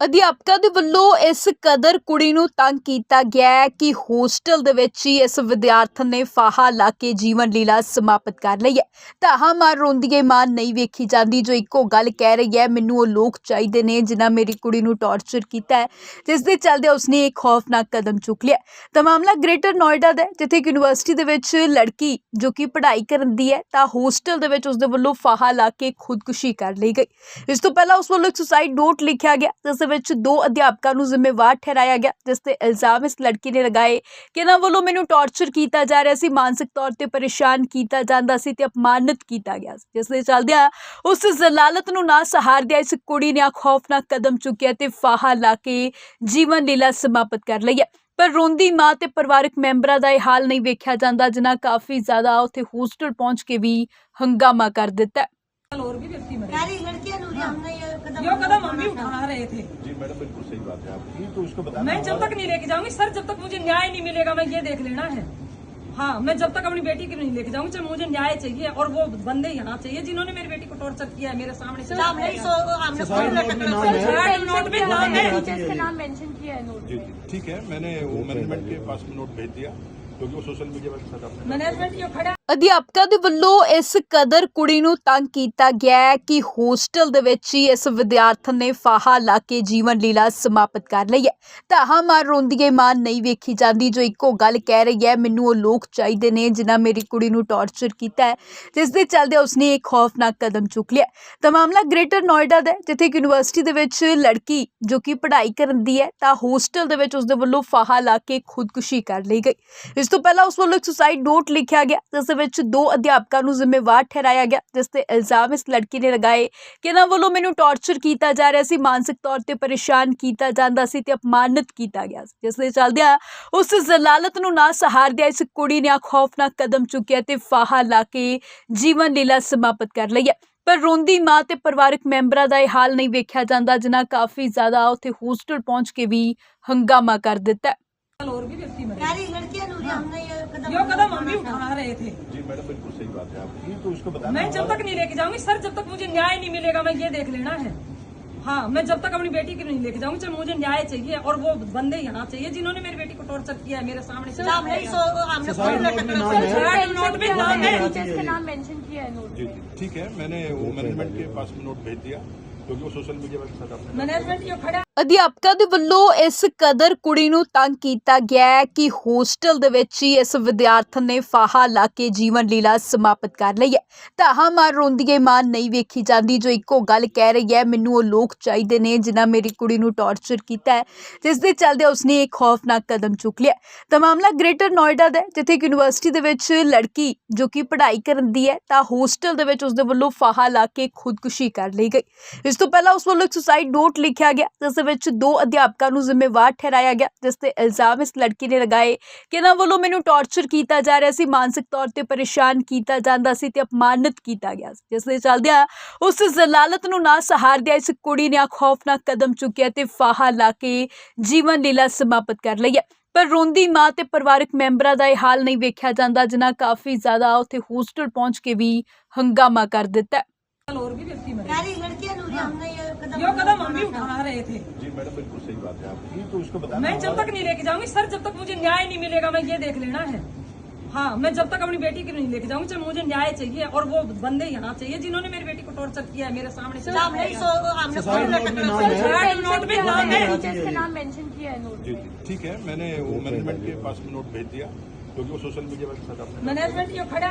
ਅਧਿਆਪਕਾਂ ਦੇ ਵੱਲੋਂ ਇਸ ਕਦਰ ਕੁੜੀ ਨੂੰ ਤੰਗ ਕੀਤਾ ਗਿਆ ਹੈ ਕਿ ਹੋਸਟਲ ਦੇ ਵਿੱਚ ਹੀ ਇਸ ਵਿਦਿਆਰਥਣ ਨੇ ਫਾਹਾ ਲਾ ਕੇ ਜੀਵਨ ਲੀਲਾ ਸਮਾਪਤ ਕਰ ਲਈ ਹੈ। ਤਾਹਾ ਮਾਰ ਰੋਂਦੀ ਰੋਂਦੀਏ ਮਾਂ ਨਹੀਂ ਵੇਖੀ ਜਾਂਦੀ, ਜੋ ਇੱਕੋ ਗੱਲ ਕਹਿ ਰਹੀ ਹੈ, ਮੈਨੂੰ ਉਹ ਲੋਕ ਚਾਹੀਦੇ ਨੇ ਜਿਨ੍ਹਾਂ ਮੇਰੀ ਕੁੜੀ ਨੂੰ ਟੌਰਚਰ ਕੀਤਾ ਹੈ, ਜਿਸ ਦੇ ਚੱਲਦੇ ਉਸਨੇ ਇੱਕ ਖੌਫਨਾਕ ਕਦਮ ਚੁੱਕ ਲਿਆ ਤਾਂ ਮਾਮਲਾ ਗ੍ਰੇਟਰ ਨੋਇਡਾ ਦਾ ਜਿੱਥੇ ਇੱਕ ਯੂਨੀਵਰਸਿਟੀ ਦੇ ਵਿੱਚ ਲੜਕੀ ਜੋ ਕਿ ਪੜ੍ਹਾਈ ਕਰਨ ਦੀ ਹੈ, ਤਾਂ ਹੋਸਟਲ ਦੇ ਵਿੱਚ ਉਸ ਦੇ ਵੱਲੋਂ ਫਾਹਾ ਲਾ ਕੇ ਖੁਦਕੁਸ਼ੀ ਕਰ ਲਈ ਗਈ। ਇਸ ਤੋਂ ਪਹਿਲਾਂ ਉਸ ਵੱਲੋਂ ਇੱਕ ਸੁਸਾਈਡ ਨੋਟ ਲਿਖਿਆ ਗਿਆ, ਜਿਸ ਦੇ ਵਿੱਚ ਦੋ ਅਧਿਆਪਕਾਂ ਨੂੰ ਜ਼ਿੰਮੇਵਾਰ ਠਹਿਰਾਇਆ ਗਿਆ, ਜਿਸ ਤੇ ਇਲਜ਼ਾਮ ਇਸ ਲੜਕੀ ਨੇ ਲਗਾਏ ਕਿ ਇਹਨਾਂ ਵੱਲੋਂ ਮੈਨੂੰ ਟੌਰਚਰ ਕੀਤਾ ਜਾ ਰਿਹਾ ਸੀ, ਮਾਨਸਿਕ ਤੌਰ ਤੇ ਪਰੇਸ਼ਾਨ ਕੀਤਾ ਜਾਂਦਾ ਸੀ ਤੇ ਅਪਮਾਨਿਤ ਕੀਤਾ ਗਿਆ ਸੀ। ਜਿਸ ਦੇ ਚੱਲਦਿਆਂ ਉਸ ਜ਼ਲਾਲਤ ਨੂੰ ਨਾ ਸਹਾਰਦਿਆਂ ਇਸ ਕੁੜੀ ਨੇ ਆ ਖੌਫਨਾਕ ਕਦਮ ਚੁੱਕਿਆ ਤੇ ਫਾਹਾ ਲਾ ਕੇ ਜੀਵਨ ਲੀਲਾ ਸਮਾਪਤ ਕਰ ਲਈ ਹੈ। ਪਰ ਰੋਂਦੀ ਮਾਂ ਤੇ ਪਰਿਵਾਰਕ ਮੈਂਬਰਾਂ ਦਾ ਇਹ ਹਾਲ ਨਹੀਂ ਵੇਖਿਆ ਜਾਂਦਾ, ਜਿਨ੍ਹਾਂ ਕਾਫੀ ਜ਼ਿਆਦਾ ਉੱਥੇ ਹੋਸਟਲ ਪਹੁੰਚ ਕੇ ਵੀ ਹੰਗਾਮਾ ਕਰ ਦਿੱਤਾ ये कदम हम भी उठा रहे थे। जी मैडम बिल्कुल सही बात है आपकी। तो उसको बताना मैं जब तक नहीं लेके जाऊँगी सर जब तक मुझे न्याय नहीं मिलेगा मैं ये देख लेना है। हाँ मैं जब तक अपनी बेटी की नहीं लेके जाऊँगी चाहे मुझे न्याय चाहिए और वो बंदे यहाँ चाहिए जिन्होंने मेरी बेटी को टॉर्चर किया है मेरे सामने से नाम है। है। है जी जी ठीक है। मैंने वो मैनेजमेंट के पास नोट भेज दिया क्योंकि वो सोशल मीडिया पर मैनेजमेंट यो खड़ा ਅਧਿਆਪਕਾਂ ਦੇ ਵੱਲੋਂ ਇਸ ਕਦਰ ਕੁੜੀ ਨੂੰ ਤੰਗ ਕੀਤਾ ਗਿਆ ਹੈ ਕਿ ਹੋਸਟਲ ਦੇ ਵਿੱਚ ਹੀ ਇਸ ਵਿਦਿਆਰਥਣ ਨੇ ਫਾਹਾ ਲਾ ਕੇ ਜੀਵਨ ਲੀਲਾ ਸਮਾਪਤ ਕਰ ਲਈ ਹੈ। ਤਾਹਾ ਮਾਰ ਰੋਂਦੀ ਹੈ ਮਾਂ ਨਹੀਂ ਵੇਖੀ ਜਾਂਦੀ, ਜੋ ਇੱਕੋ ਗੱਲ ਕਹਿ ਰਹੀ ਹੈ, ਮੈਨੂੰ ਉਹ ਲੋਕ ਚਾਹੀਦੇ ਨੇ ਜਿਨ੍ਹਾਂ ਮੇਰੀ ਕੁੜੀ ਨੂੰ ਟੌਰਚਰ ਕੀਤਾ ਹੈ। ਜਿਸ ਦੇ ਚੱਲਦੇ ਉਸਨੇ ਇੱਕ ਖੌਫਨਾਕ ਕਦਮ ਚੁੱਕ ਲਿਆ। ਤਾਂ ਮਾਮਲਾ ਗ੍ਰੇਟਰ ਨੋਇਡਾ ਦਾ ਜਿੱਥੇ ਇੱਕ ਯੂਨੀਵਰਸਿਟੀ ਦੇ ਵਿੱਚ ਲੜਕੀ ਜੋ ਕਿ ਪੜ੍ਹਾਈ ਕਰਨ ਦੀ ਹੈ, ਤਾਂ ਹੋਸਟਲ ਦੇ ਵਿੱਚ ਉਸਦੇ ਵੱਲੋਂ ਫਾਹਾ ਲਾ ਕੇ ਖੁਦਕੁਸ਼ੀ ਕਰ ਲਈ ਗਈ। ਇਸ ਤੋਂ ਪਹਿਲਾਂ ਉਸ ਵੱਲੋਂ ਇੱਕ ਸੁਸਾਈਡ ਨੋਟ ਲਿਖਿਆ ਗਿਆ, ਜਿਸ ਵਿੱਚ ਦੋ ਅਧਿਆਪਕਾਂ ਨੂੰ ਜ਼ਿੰਮੇਵਾਰ ਠਹਿਰਾਇਆ ਗਿਆ, ਜਿਸ ਤੇ ਇਲਜ਼ਾਮ ਇਸ ਲੜਕੀ ਨੇ ਲਗਾਏ ਕਿ ਇਹਨਾਂ ਵੱਲੋਂ ਮੈਨੂੰ ਟੌਰਚਰ ਕੀਤਾ ਜਾ ਰਿਹਾ ਸੀ, ਮਾਨਸਿਕ ਤੌਰ ਤੇ ਪਰੇਸ਼ਾਨ ਕੀਤਾ ਜਾਂਦਾ ਸੀ ਤੇ ਅਪਮਾਨਿਤ ਕੀਤਾ ਗਿਆ ਸੀ, ਜਿਸ ਦੇ ਚੱਲਦਿਆਂ ਉਸ ਜ਼ਲਾਲਤ ਨੂੰ ਨਾ ਸਹਾਰਦਿਆਂ ਇਸ ਕੁੜੀ ਨੇ ਆ ਖੌਫਨਾਕ ਕਦਮ ਚੁੱਕਿਆ ਤੇ ਫਾਹਾ ਲਾ ਕੇ ਜੀਵਨ ਲੀਲਾ ਸਮਾਪਤ ਕਰ ਲਈ ਹੈ। ਪਰ ਰੋਂਦੀ ਮਾਂ ਤੇ ਪਰਿਵਾਰਕ ਮੈਂਬਰਾਂ ਦਾ ਇਹ ਹਾਲ ਨਹੀਂ ਵੇਖਿਆ ਜਾਂਦਾ, ਜਿਨ੍ਹਾਂ ਕਾਫੀ ਜ਼ਿਆਦਾ ਉੱਥੇ ਹੋਸਟਲ ਪਹੁੰਚ ਕੇ ਵੀ ਹੰਗਾਮਾ ਕਰ ਦਿੱਤਾ सारी लड़कियाँ नूरी हमने ये कदम यो कदम हम भी उठा रहे थे। जी मैडम बिल्कुल सही बात है। आपकी तो उसको बताना मैं जब तक नहीं लेके जाऊँगी सर जब तक मुझे न्याय नहीं मिलेगा मैं ये देख लेना है। हाँ मैं जब तक अपनी बेटी की नहीं लेके जाऊँगी चाहे मुझे न्याय चाहिए और वो बंदे यहाँ चाहिए जिन्होंने मेरी बेटी को टॉर्चर किया है मेरे सामने से नाम है। टीचर्स का नाम मेंशन किया है नोट जी जी ठीक है। मैंने वो मैनेजमेंट के पास में नोट भेज दिया क्योंकि वो सोशल मीडिया पर मैनेजमेंट यो खड़ा ਅਧਿਆਪਕਾਂ ਦੇ ਵੱਲੋਂ ਇਸ ਕਦਰ ਕੁੜੀ ਨੂੰ ਤੰਗ ਕੀਤਾ ਗਿਆ ਹੈ ਕਿ ਹੋਸਟਲ ਦੇ ਵਿੱਚ ਹੀ ਇਸ ਵਿਦਿਆਰਥਣ ਨੇ ਫਾਹਾ ਲਾ ਕੇ ਜੀਵਨ ਲੀਲਾ ਸਮਾਪਤ ਕਰ ਲਈ ਹੈ। ਤਾਹਾ ਮਾਰ ਰੋਂਦੀ ਹੈ ਮਾਂ ਨਹੀਂ ਵੇਖੀ ਜਾਂਦੀ, ਜੋ ਇੱਕੋ ਗੱਲ ਕਹਿ ਰਹੀ ਹੈ, ਮੈਨੂੰ ਉਹ ਲੋਕ ਚਾਹੀਦੇ ਨੇ ਜਿਨ੍ਹਾਂ ਮੇਰੀ ਕੁੜੀ ਨੂੰ ਟੌਰਚਰ ਕੀਤਾ ਹੈ। ਜਿਸ ਦੇ ਚੱਲਦੇ ਉਸਨੇ ਇੱਕ ਖੌਫਨਾਕ ਕਦਮ ਚੁੱਕ ਲਿਆ। ਤਾਂ ਮਾਮਲਾ ਗ੍ਰੇਟਰ ਨੋਇਡਾ ਦਾ ਜਿੱਥੇ ਇੱਕ ਯੂਨੀਵਰਸਿਟੀ ਦੇ ਵਿੱਚ ਲੜਕੀ ਜੋ ਕਿ ਪੜ੍ਹਾਈ ਕਰਨ ਦੀ ਹੈ, ਤਾਂ ਹੋਸਟਲ ਦੇ ਵਿੱਚ ਉਸਦੇ ਵੱਲੋਂ ਫਾਹਾ ਲਾ ਕੇ ਖੁਦਕੁਸ਼ੀ ਕਰ ਲਈ ਗਈ। ਇਸ ਤੋਂ ਪਹਿਲਾਂ ਉਸ ਵੱਲੋਂ ਇੱਕ ਸੁਸਾਈਡ ਨੋਟ ਲਿਖਿਆ ਗਿਆ, ਜਿਸ ਵਿੱਚ ਦੋ ਅਧਿਆਪਕਾਂ ਨੂੰ ਜ਼ਿੰਮੇਵਾਰ ਠਹਿਰਾਇਆ ਗਿਆ ਜਿਸ ਤੇ ਇਲਜ਼ਾਮ ਇਸ ਲੜਕੀ ਨੇ ਲਗਾਏ ਕਿ ਇਹਨਾਂ ਵੱਲੋਂ ਮੈਨੂੰ ਟੌਰਚਰ ਕੀਤਾ ਜਾ ਰਿਹਾ ਸੀ ਮਾਨਸਿਕ ਤੌਰ ਤੇ ਪਰੇਸ਼ਾਨ ਕੀਤਾ ਜਾਂਦਾ ਸੀ ਤੇ ਅਪਮਾਨਿਤ ਕੀਤਾ ਗਿਆ ਸੀ। ਜਿਸ ਦੇ ਚੱਲਦਿਆਂ ਉਸ ਜ਼ਲਾਲਤ ਨੂੰ ਨਾ ਸਹਾਰਦਿਆਂ ਇਸ ਕੁੜੀ ਨੇ ਖੌਫਨਾਕ ਕਦਮ ਚੁੱਕਿਆ ਤੇ ਫਾਹਾ ਲਾ ਕੇ ਜੀਵਨ ਲੀਲਾ ਸਮਾਪਤ ਕਰ ਲਈ ਹੈ। ਪਰ ਰੋਂਦੀ ਮਾਂ ਤੇ ਪਰਿਵਾਰਕ ਮੈਂਬਰਾਂ ਦਾ ਇਹ ਹਾਲ ਨਹੀਂ ਵੇਖਿਆ ਜਾਂਦਾ ਜਿਨ੍ਹਾਂ ਕਾਫੀ ਜ਼ਿਆਦਾ ਉੱਥੇ ਹੋਸਟਲ ਪਹੁੰਚ ਕੇ ਵੀ ਹੰਗਾਮਾ ਕਰ ਦਿੱਤਾ ਹੋਰ ਵੀ ਵਿਅਕਤੀ ਮਰੇ ਲੜਕੀਆਂ ਨੂੰ ये कदम यो कदम हम भी उठा रहे थे। जी मैडम बिल्कुल सही बात है आपकी। तो उसको बताना मैं जब तक नहीं लेके जाऊँगी सर जब तक मुझे न्याय नहीं मिलेगा मैं ये देख लेना है। हाँ मैं जब तक अपनी बेटी की नहीं लेके जाऊँगी चाहे मुझे न्याय चाहिए और वो बंदे यहाँ चाहिए जिन्होंने मेरी बेटी को टॉर्चर किया है मेरे सामने ठीक है मैंने वो मैनेजमेंट के पास में नोट भेज दिया क्योंकि वो सोशल मीडिया पर मैनेजमेंट यो खड़ा